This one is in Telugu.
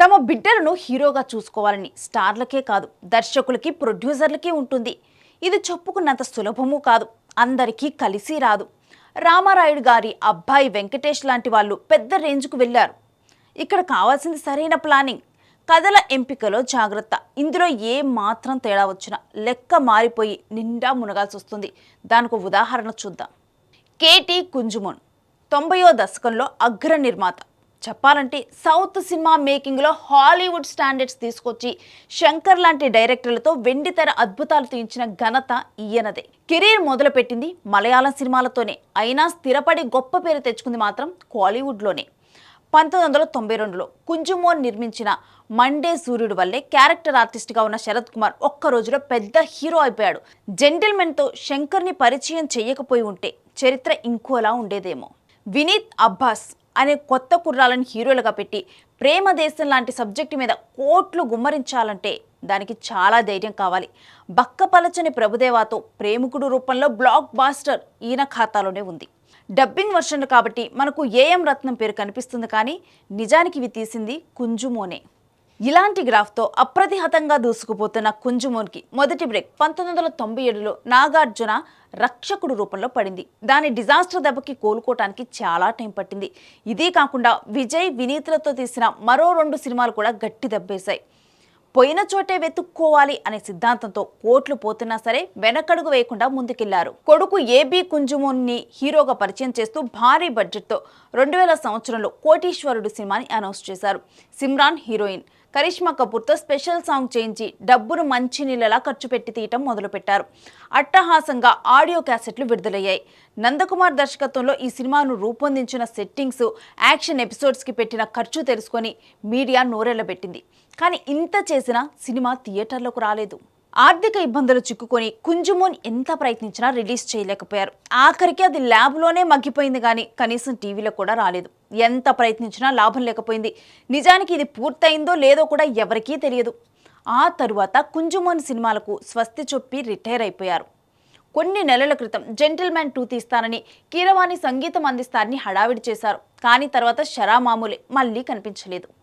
తమ బిడ్డలను హీరోగా చూసుకోవాలని స్టార్లకే కాదు దర్శకులకి ప్రొడ్యూసర్లకి ఉంటుంది. ఇది చెప్పుకున్నంత సులభము కాదు అందరికీ కలిసి రాదు. రామారాయుడు గారి అబ్బాయి వెంకటేష్ లాంటి వాళ్ళు పెద్ద రేంజ్కు వెళ్ళారు. ఇక్కడ కావాల్సింది సరైన ప్లానింగ్. కథల ఎంపికలో జాగ్రత్త. ఇందులో ఏ మాత్రం తేడా వచ్చినా లెక్క మారిపోయి నిండా మునగాల్సి వస్తుంది దానికి ఉదాహరణ చూద్దాం. కేటీ కుంజుమోన్ తొంభయో దశకంలో అగ్ర నిర్మాత. చెప్పాలంటే సౌత్ సినిమా మేకింగ్లో హాలీవుడ్ స్టాండర్డ్స్ తీసుకొచ్చి శంకర్ లాంటి డైరెక్టర్లతో వెండితెర అద్భుతాలు తీయించిన ఘనత ఈయనదే. కెరీర్ మొదలుపెట్టింది మలయాళం సినిమాలతోనే. అయినా స్థిరపడి గొప్ప పేరు తెచ్చుకుంది మాత్రం కాలీవుడ్లోనే పంతొమ్మిది వందల తొంభై రెండులో కుంజుమోన్ నిర్మించిన మండే సూర్యుడు వల్లే క్యారెక్టర్ ఆర్టిస్ట్గా ఉన్న శరత్ కుమార్ ఒక్క రోజులో పెద్ద హీరో అయిపోయాడు. జెంటిల్మెన్తో శంకర్ని పరిచయం చేయకపోయి ఉంటే చరిత్ర ఇంకోలా ఉండేదేమో. వినీత్ అబ్బాస్ అనే కొత్త కుర్రాలను హీరోలుగా పెట్టి ప్రేమ దేశం లాంటి సబ్జెక్టు మీద కోట్లు గుమ్మరించాలంటే దానికి చాలా ధైర్యం కావాలి. బక్కపలచని ప్రభుదేవాతో ప్రేమికుడు రూపంలో బ్లాక్ బాస్టర్ ఈయన ఖాతాలోనే ఉంది. డబ్బింగ్ వర్షన్ కాబట్టి మనకు ఏఎం రత్నం పేరు కనిపిస్తుంది కానీ నిజానికి ఇవి తీసింది కుంజుమోనే. ఇలాంటి గ్రాఫ్తో అప్రతిహతంగా దూసుకుపోతున్న కుంజుమోన్కి మొదటి బ్రేక్ పంతొమ్మిది వందల తొంభై ఏడులో నాగార్జున రక్షకుడు రూపంలో పడింది. దాని డిజాస్టర్ దెబ్బకి కోలుకోవటానికి చాలా టైం పట్టింది. ఇదే కాకుండా విజయ్ వినీతులతో తీసిన మరో రెండు సినిమాలు కూడా గట్టి దెబ్బేశాయి. పోయిన చోటే వెతుక్కోవాలి అనే సిద్ధాంతంతో కోట్లు పోతున్నా సరే వెనకడుగు వేయకుండా ముందుకెళ్ళారు. కొడుకు ఏబీ కుంజుమోన్ని హీరోగా పరిచయం చేస్తూ భారీ బడ్జెట్తో రెండు వేల సంవత్సరంలో కోటీశ్వరుడు సినిమాని అనౌన్స్ చేశారు. సిమ్రాన్ హీరోయిన్. కరిష్మా కపూర్తో స్పెషల్ సాంగ్ చేయించి డబ్బును మంచి నీళ్ళలా ఖర్చు పెట్టి తీయటం మొదలుపెట్టారు. అట్టహాసంగా ఆడియో క్యాసెట్లు విడుదలయ్యాయి. నందకుమార్ దర్శకత్వంలో ఈ సినిమాను రూపొందించిన సెట్టింగ్స్ యాక్షన్ ఎపిసోడ్స్కి పెట్టిన ఖర్చు తెలుసుకొని మీడియా నోరెళ్ళబెట్టింది కానీ ఇంత చేసినా సినిమా థియేటర్లకు రాలేదు. ఆర్థిక ఇబ్బందులు చిక్కుకొని కుంజుమోన్ ఎంత ప్రయత్నించినా రిలీజ్ చేయలేకపోయారు. ఆఖరికి అది ల్యాబ్లోనే మగ్గిపోయింది కానీ కనీసం టీవీలో కూడా రాలేదు. ఎంత ప్రయత్నించినా లాభం లేకపోయింది. నిజానికి ఇది పూర్తయిందో లేదో కూడా ఎవరికీ తెలియదు. ఆ తరువాత కుంజుమోని సినిమాలకు స్వస్తి చొప్పి రిటైర్ అయిపోయారు. కొన్ని నెలల క్రితం జెంటిల్మ్యాన్ టూ తీస్తానని కీరవాణి సంగీతం అందిస్తారని హడావిడి చేశారు. కానీ తర్వాత షరా మామూలే మళ్ళీ కనిపించలేదు.